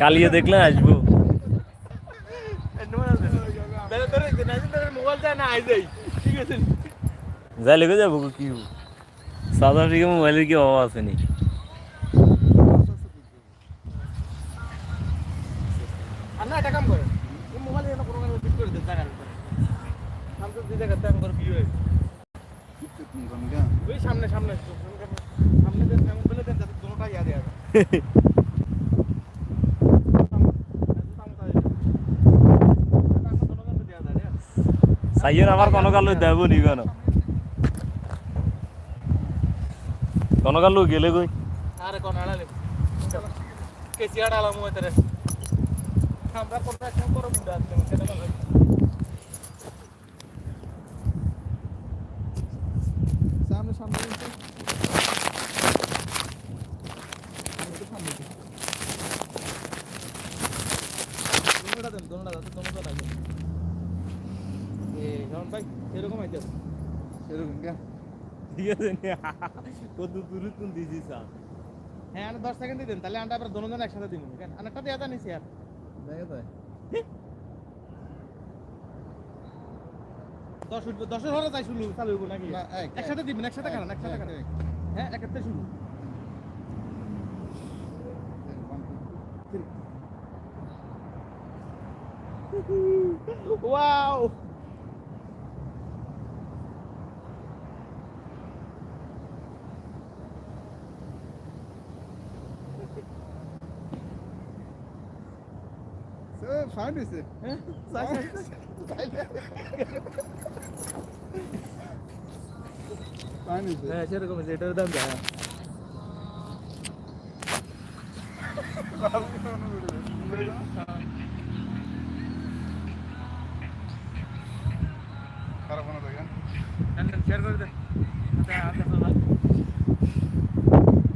কালিয়ে দেখলে আসব। যাই লেগে যাব কি? সাউথ আফ্রিকা মোবাইলের কি অভাব আছে নি মোবাইল করে দেন ওই সামনে সামনে। সামনে দেন এমন বলে দেন যাতে দুটোটা ইয়া দেয়া যায়। সাইয়ের আমার কোনো কালো দেবো নি কেন কোনো কালো গেলে কই আরে কোন আড়ালে কে চিয়াড় আলাম ওই তরে আমরা কোন একটা করব মুডা আছে সেটা ভালো সামনে সামনে দোনোটা দেন দোনোটা দাও দোনোটা লাগে এ রন ভাই এরকম আইতে এরকম কে ঠিক আছে? কত দূরে হ্যাঁ আর। 10 সেকেন্ড দিন তাহলে আমরা আবার দোনোজন একসাথে দিব কেন আরেকটা দেয়া জানিস দেখে তো দশ উঠবে দশের ঘরে তাই শুরু চালু হইব নাকি? একসাথে দিবেন একসাথে খান একসাথে খান। হ্যাঁ একসাথে শুরু Fahren müssen. Sag पानी से ऐसे रखो मुझे डर दम जाया खराब होना तो क्या नंदन शेयर कर दे आता आता